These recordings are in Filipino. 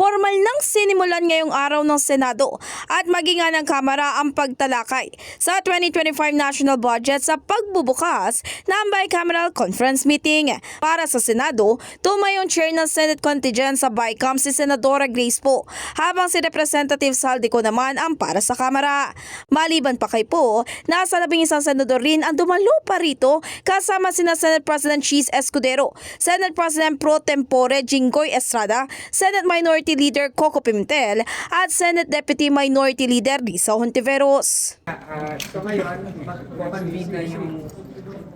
Formal nang sinimulan ngayong araw ng Senado at maging ng Kamara ang pagtalakay sa 2025 national budget sa pagbubukas ng bicameral conference meeting. Para sa Senado, tumayong chair ng Senate contingent sa BICAM si Senadora Grace Po, habang si Representative Saldico naman ang para sa Kamara. Maliban pa kay Po, nasa labing isang senador rin ang dumalo pa rito kasama sina Senate President Cheese Escudero, Senate President Pro Tempore Jinggoy Estrada, Senate Minority Leader Coco Pimentel at Senate Deputy Minority Leader Risa Hontiveros. Ah, so ngayon, mag-convene na yung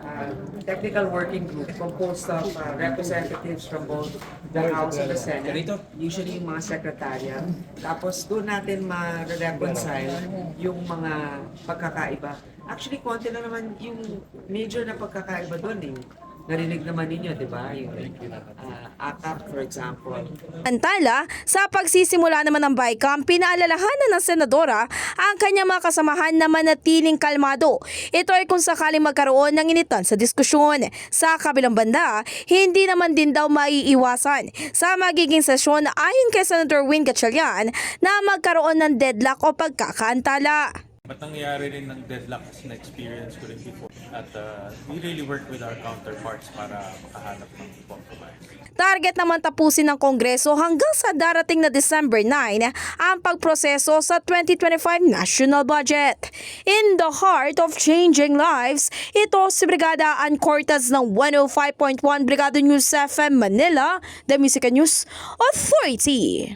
ah, technical working group composed of ah, representatives from both the House and the Senate, usually yung mga secretariat. Tapos doon natin ma-reconcile yung mga pagkakaiba. Actually, konti lang naman yung major na pagkakaiba doon eh. Narinig naman ninyo, di ba? Yung ah, AKAP, for example. Antala, sa pagsisimula naman ng BICAM, pinaalalahanan ng senadora ang kanyang mga kasamahan na manatiling kalmado. Ito ay kung sakaling magkaroon ng initan sa diskusyon. Sa kabilang banda, hindi naman din daw maiiwasan sa magiging sesyon ayon kay Senator Win Gatchalian na magkaroon ng deadlock o pagkakaantala. Ba't nangyayari rin ng deadlock na experience ko rin before? At uh, we really work with our counterparts para makahanap ng compromise. Target naman tapusin ng Kongreso hanggang sa darating na December 9 ang pagproseso sa 2025 national budget. In the heart of changing lives, ito si Brigada Ann Cortez ng 105.1 Brigada News FM Manila, The Music News Authority.